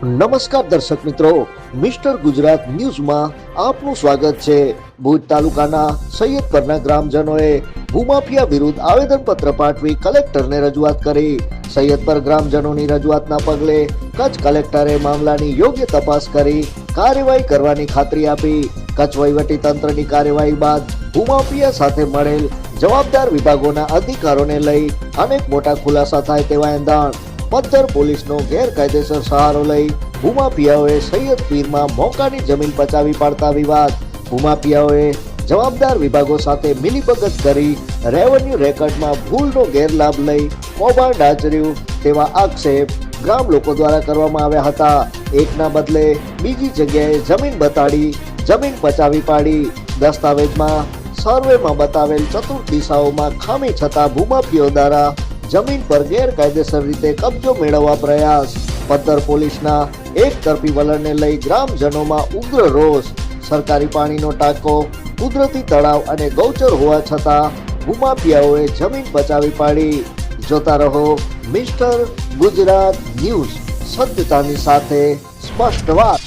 નમસ્કાર દર્શક મિત્રો, મિસ્ટર ગુજરાત ન્યૂઝમાં આપનું સ્વાગત છે. ભુજ તાલુકાના સૈયદપરના ગ્રામજનોએ ભૂમાફિયા વિરુદ્ધ આવેદનપત્ર પાઠવી કલેક્ટરને રજૂઆત કરી. સૈયદપર ગ્રામજનોની રજૂઆતના પગલે કચ્છ કલેક્ટરે મામલાની યોગ્ય તપાસ કરી, કાર્યવાહી કરવાની ખાતરી આપી. કચ્છ વહીવટી તંત્રની કાર્યવાહી બાદ ભૂમાફિયા સાથે મળેલ જવાબદાર વિભાગોના અધિકારોને લઈ અનેક મોટા ખુલાસા થાય તેવા એંધાણ પદ્ધર પોલીસનો ગેરકાયદેસર સહારો લઈ ભૂમાફિયાઓએ સૈયદ પીરમાં મોકાની જમીન પચાવી પાડતા વિવાદ. ભૂમાફિયાઓએ જવાબદાર વિભાગો સાથે મિલીભગત કરી રેવન્યુ રેકર્ડમાં ભૂલનો ગેરલાભ લઈ કૌભાંડ આચર્યું તેવા આક્ષેપ ગ્રામ લોકો દ્વારા કરવામાં આવ્યા હતા. એકના બદલે બીજી જગ્યાએ જમીન બતાડી, જમીન પચાવી પાડી. દસ્તાવેજમાં સર્વેમાં બતાવેલ ચતુર દિશાઓમાં ખામી છતાં ભૂમાફિયાઓ દ્વારા જમીન પર ગેરકાયદેસર રીતે કબજો મેળવવા પ્રયાસ. પદ્ધર પોલીસના એક તરફી વલણને લઈ ગ્રામજનોમાં ઉગ્ર રોષ. સરકારી પાણીનો ટાંકો, કુદરતી તળાવ અને ગૌચર હોવા છતાં ભૂમાફિયાઓએ જમીન બચાવી પાડી. જોતા રહો મિસ્ટર ગુજરાત ન્યૂઝ, સત્યતાની સાથે સ્પષ્ટ વાત.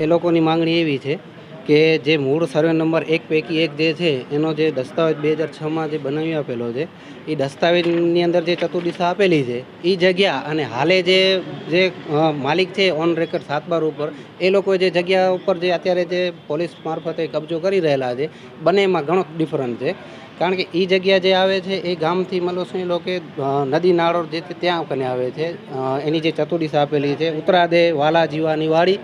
એ લોકોની માંગણી એવી છે કે જે મૂળ સર્વે નંબર એક પૈકી એક જે છે, એનો જે દસ્તાવેજ બે હજાર છમાં જે બનાવી આપેલો છે એ દસ્તાવેજની અંદર જે ચતુર્દિશા આપેલી છે એ જગ્યા અને હાલે જે જે માલિક છે ઓન રેકર્ડ સાત બાર ઉપર, એ લોકો જે જગ્યા ઉપર જે અત્યારે જે પોલીસ મારફતે કબજો કરી રહેલા છે બંનેમાં ઘણો ડિફરન્સ છે. કારણ કે એ જગ્યા જે આવે છે, એ ગામથી એ લોકો નદી નાળો જે ત્યાં કને આવે છે એની જે ચતુર્દિશા આપેલી છે, ઉત્તરાદે વાલા જીવાની વાડી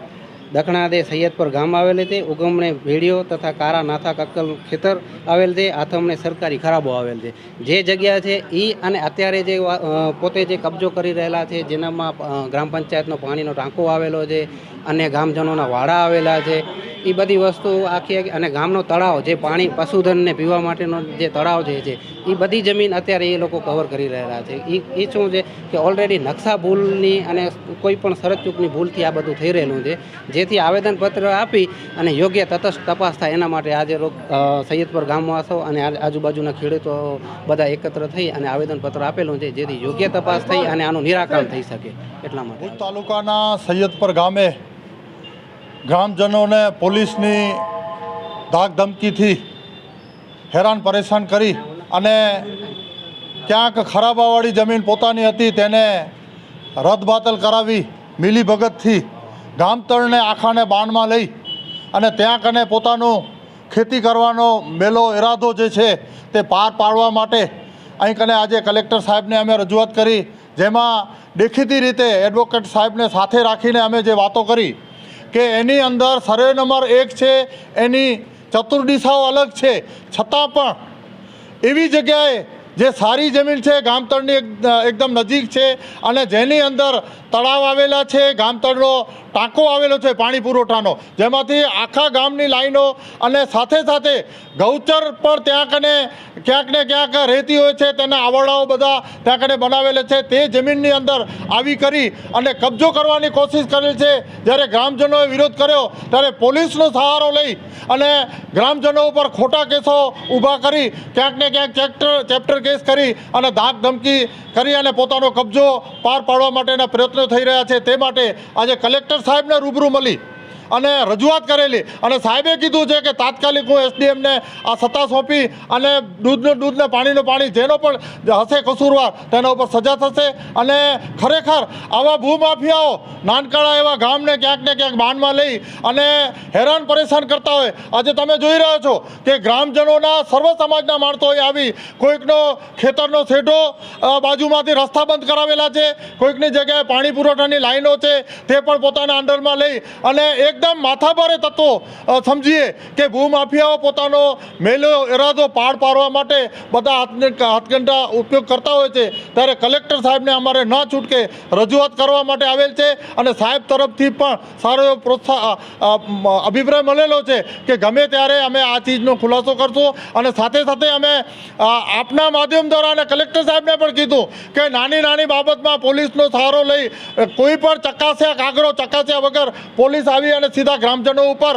દખણાદે સૈયદપુર ગામ આવેલ છે ઉગમણે ભેડીઓ તથા કારા નાથા કક્કલ ખેતર આવેલ છે આથમણે સરકારી ખરાબો આવેલ છે જે જગ્યા છે એ અને અત્યારે જે પોતે જે કબજો કરી રહેલા છે, જેનામાં ગ્રામ પંચાયતનો પાણીનો ટાંકો આવેલો છે અને ગામજનોના વાડા આવેલા છે એ બધી વસ્તુ આખી અને ગામનો તળાવ જે પાણી પશુધનને પીવા માટેનો જે તળાવ જે છે એ બધી જમીન અત્યારે એ લોકો કવર કરી રહેલા છે. એ એ શું છે કે ઓલરેડી નકશા ભૂલની અને કોઈ પણ શરત ચૂકની ભૂલથી આ બધું થઈ રહેલું છે. જેથી આવેદનપત્ર આપી અને યોગ્ય તટસ્થ તપાસ થાય એના માટે આજે સૈયદપુર ગામવાસો અને આજુબાજુના ખેડૂતો બધા એકત્ર થઈ અને આવેદનપત્ર આપેલું છે, જેથી યોગ્ય તપાસ થઈ અને આનું નિરાકરણ થઈ શકે એટલા માટે ભુજ તાલુકાના સૈયદપર ગામે ગ્રામજનોને પોલીસની ધાક ધમકીથી હેરાન પરેશાન કરી અને ક્યાંક ખરાબાવાળી જમીન પોતાની હતી તેને રદબાતલ કરાવી, મિલીભગતથી ગામતળને આખાને બાણમાં લઈ અને ત્યાં કને પોતાનું ખેતી કરવાનો મેલો ઇરાદો જે છે તે પાર પાડવા માટે અહીં કને આજે કલેક્ટર સાહેબને અમે રજૂઆત કરી, જેમાં દેખીતી રીતે એડવોકેટ સાહેબને સાથે રાખીને અમે જે વાતો કરી કે એની અંદર સર્વે નંબર એક છે, એની ચતુર્દિશાઓ અલગ છે. છતાં પણ એવી જગ્યાએ જે સારી જમીન છે, ગામતળની એક- એકદમ નજીક છે અને જેની અંદર તળાવ આવેલા છે, ગામતળનો ટાંકો આવેલો છે, પાણી પુરવઠાનો. જેમાંથી આખા ગામની લાઈનો અને સાથે સાથે ગૌચર પર ત્યાં કને ક્યાંક ને ક્યાંક રહેતી હોય છે, તેના આવરડાઓ બધા ત્યાં કને બનાવેલા છે. તે જમીનની અંદર આવી કરી અને કબજો કરવાની કોશિશ કરેલ છે. જ્યારે ગ્રામજનોએ વિરોધ કર્યો, ત્યારે પોલીસનો સહારો લઈ અને ગ્રામજનો ઉપર ખોટા કેસો ઊભા કરી ક્યાંક ને ક્યાંક ચેપ્ટર ચેપ્ટર કેસ કરી અને ધાક ધમકી કરી અને પોતાનો કબજો પાર પાડવા માટેના પ્રયત્નો થઈ રહ્યા છે. તે માટે આજે કલેક્ટર સાહેબને રૂબરૂ મળી. અને રજૂઆત કરેલી. અને સાહેબે કીધું છે કે તાત્કાલિક હું એસડીએમને આ સત્તા સોંપી અને દૂધનું દૂધને પાણીનું પાણી જેનો પણ હશે કસૂરવાર તેના ઉપર સજા થશે. અને ખરેખર આવા ભૂમાફિયાઓ નાનકડા એવા ગામને ક્યાંક ને ક્યાંક બાંધમાં લઈ અને હેરાન પરેશાન કરતા હોય. આજે તમે જોઈ રહ્યા છો કે ગ્રામજનોના સર્વ સમાજના માણસોએ આવી કોઈકનો ખેતરનો શેઢો બાજુમાંથી રસ્તા બંધ કરાવેલા છે. કોઈકની જગ્યાએ પાણી પુરવઠાની લાઈનો છે. તે પણ પોતાના અંડરમાં લઈ અને એકદમ માથાભારે તત્વો સમજીએ કે ભૂમાફિયાઓ પોતાનો મેલો ઇરાદો પાર પાડવા માટે બધા હાથને હાથકંડા ઉપયોગ કરતા હોય છે. ત્યારે કલેક્ટર સાહેબને અમારે ન છૂટકે રજૂઆત કરવા માટે આવેલ છે અને સાહેબ તરફથી પણ સારો એવો પ્રોત્સાહ અ, અ, અભિપ્રાય મળેલો છે કે ગમે ત્યારે અમે આ ચીજનો ખુલાસો કરશું. અને સાથે સાથે અમે આપના માધ્યમ દ્વારા અને કલેક્ટર સાહેબને પણ કીધું કે નાની નાની બાબતમાં પોલીસનો સહારો લઈ કોઈ પણ ચકાસ્યા કાગળો ચકાસ્યા વગર પોલીસ આવી અને સીધા ગ્રામજનો ઉપર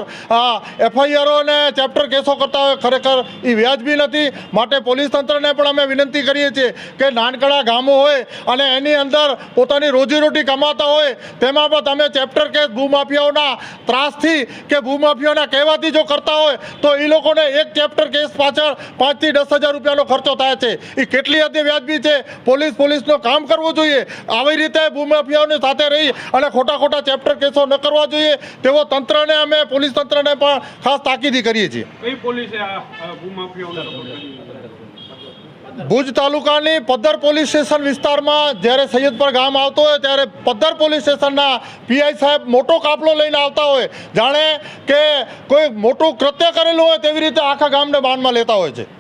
એફઆઈઆરો અને ચેપ્ટર કેસો કરતા હોય, ખરેખર એ વ્યાજબી નથી. માટે પોલીસ તંત્રને પણ અમે વિનંતી કરીએ છીએ કે નાનકડા ગામો હોય અને એની અંદર પોતાની રોજીરોટી કમાતા હોય, તેમાં પણ તમે ચેપ્ટર કેસ ભૂમાફિયાઓના ત્રાસથી કે ભૂમાફિયાઓના કહેવાથી જો કરતા હોય, તો એ લોકોને એક ચેપ્ટર કેસ પાછળ પાંચથી દસ હજાર રૂપિયાનો ખર્ચો થાય છે. એ કેટલી હદે વ્યાજબી છે? પોલીસ પોલીસનું કામ કરવું જોઈએ. આવી રીતે ભૂમાફિયાઓની સાથે રહી અને ખોટા ખોટા ચેપ્ટર કેસો ન કરવા જોઈએ. તેવો તંત્રને અમે પોલીસ તંત્રને પણ ખાસ તાકીદી કરીએ છીએ. કઈ પોલીસે? ભુજ તાલુકાની પદ્ધર પોલીસ સ્ટેશન વિસ્તારમાં જ્યારે સૈયદપર ગામ આવતો હોય ત્યારે પદ્ધર પોલીસ સ્ટેશનના પીઆઈ સાહેબ મોટો કાફલો લઈને આવતા હોય. જાણે કે કોઈ મોટું કૃત્ય કરેલું હોય તેવી રીતે આખા ગામને બાનમાં લેતા હોય છે.